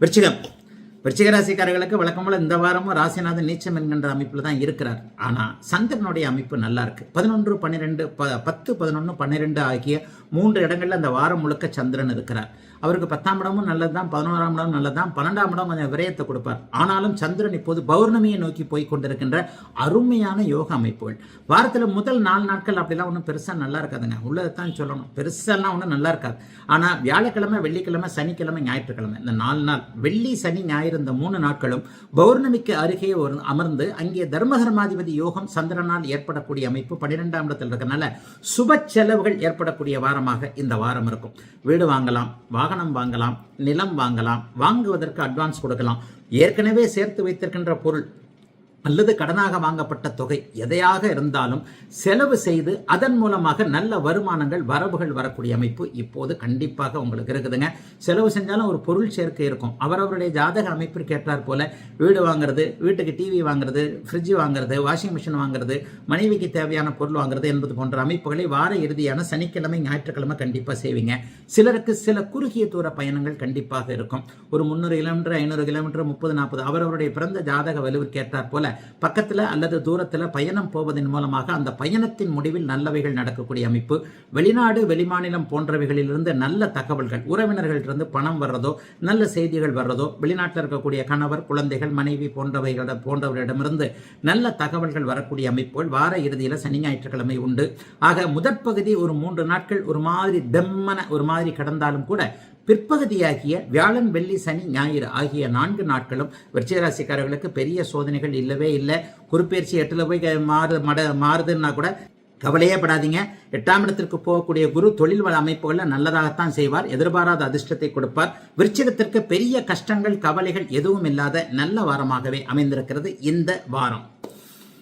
விருச்சிகம் விருச்சிகராசிக்காரர்களுக்கு ராசிக்காரர்களுக்கு இந்த வாரமும் ராசிநாதன் நீச்சம் என்கின்ற அமைப்பில் தான் இருக்கிறார். ஆனால் சந்திரனுடைய அமைப்பு நல்லா இருக்கு. பதினொன்று பன்னிரெண்டு ப பத்து பதினொன்று பன்னிரெண்டு ஆகிய மூன்று இடங்களில் அந்த வாரம் முழுக்க சந்திரன் இருக்கிறார். அவருக்கு பத்தாம் இடமும் நல்லது தான் பதினோராம் இடம் நல்லது தான் பன்னெண்டாம் இடம் கொஞ்சம் விரயத்தை கொடுப்பார். ஆனாலும் சந்திரன் இப்போது பௌர்ணமியை நோக்கி போய் கொண்டிருக்கின்ற அருமையான யோக அமைப்புகள். வாரத்தில் முதல் நாலு நாட்கள் அப்படிலாம் ஒன்றும் பெருசாக நல்லா இருக்காதுங்க. உள்ளதைத்தான் சொல்லணும். பெருசாலாம் ஒன்றும் நல்லா இருக்காது. ஆனால் வியாழக்கிழமை வெள்ளிக்கிழமை சனிக்கிழமை ஞாயிற்றுக்கிழமை. இந்த நாலு நாள் வெள்ளி சனி ஞாயிறு இருந்த மூணு நாட்களும் பௌர்ணமிக்கு அருகே ஒரு அமர்ந்து அங்கே தர்மகர்மாதிபதி யோகம் சந்திரனால் ஏற்படக்கூடிய அமைப்பு பன்னிரெண்டாம் இடத்தில் இருக்கனால சுப செலவுகள் ஏற்படக்கூடிய வாரமாக இந்த வாரம் இருக்கும். வீடு வாங்கலாம் வாகனம் வாங்கலாம் நிலம் வாங்கலாம் வாங்குவதற்கு அட்வான்ஸ் கொடுக்கலாம். ஏற்கனவே சேர்த்து வைத்திருக்கின்ற பொருள் அல்லது கடனாக வாங்கப்பட்ட தொகை எதையாக இருந்தாலும் செலவு செய்து அதன் மூலமாக நல்ல வருமானங்கள் வரவுகள் வரக்கூடிய அமைப்பு இப்போது கண்டிப்பாக உங்களுக்கு இருக்குதுங்க. செலவு செஞ்சாலும் ஒரு பொருள் சேர்க்கை இருக்கும். அவரவருடைய ஜாதக அமைப்பிற்கு ஏற்றார் போல வீடு வாங்குறது வீட்டுக்கு டிவி வாங்குறது ஃப்ரிட்ஜ் வாங்குறது வாஷிங் மிஷின் வாங்குறது மனைவிக்கு தேவையான பொருள் வாங்குறது என்பது போன்ற அமைப்புகளை வார இறுதியான சனிக்கிழமை ஞாயிற்றுக்கிழமை கண்டிப்பாக செய்வீங்க. சிலருக்கு சில குறுகிய தூர பயணங்கள் கண்டிப்பாக இருக்கும். ஒரு முந்நூறு கிலோமீட்டர் ஐநூறு கிலோமீட்டர் முப்பது நாற்பது அவரவருடைய பிறந்த ஜாதக வலுவிற்கு ஏற்றார் போல பக்கத்தில் அல்லது தூரத்தில் பயணம் போவதன் மூலமாக அந்த பயணத்தின் முடிவில் நல்லவைகள் நடக்கக்கூடிய அமைப்பு வெளிநாடு வெளிமாநிலம் போன்றவைகளிலிருந்து நல்ல தகவல்கள் உறவினர்களிலிருந்து பணம் வர்றதோ நல்ல செய்திகள் வர்றதோ வெளிநாட்டில் இருக்கக்கூடிய கணவர் குழந்தைகள் மனைவி போன்றவைகளிடம் போன்றவரிடமிருந்து நல்ல தகவல்கள் வரக்கூடிய அமைப்புகள் வார இறுதியில் சனி ஞாயிற்றுக்கிழமை உண்டு. ஆக முதற் பகுதி ஒரு மூன்று நாட்கள் ஒரு மாதிரி தெம்மன ஒரு மாதிரி கடந்தாலும் கூட பிற்பகுதியாகிய வியாழன் வெள்ளி சனி ஞாயிறு ஆகிய நான்கு நாட்களும் விருச்சிகராசிக்காரர்களுக்கு பெரிய சோதனைகள் இல்லை இல்லவே இல்லை. குறுப்பெயர்ச்சி எட்டில் போய் மாறு மட மாறுதுன்னா கூட கவலையே படாதீங்க. எட்டாம் இடத்திற்கு போகக்கூடிய குரு தொழில் வள அமைப்புகளில் நல்லதாகத்தான் செய்வார். எதிர்பாராத அதிர்ஷ்டத்தை கொடுப்பார். விருச்சிகத்திற்கு பெரிய கஷ்டங்கள் கவலைகள் எதுவும் இல்லாத நல்ல வாரமாகவே அமைந்திருக்கிறது இந்த வாரம்.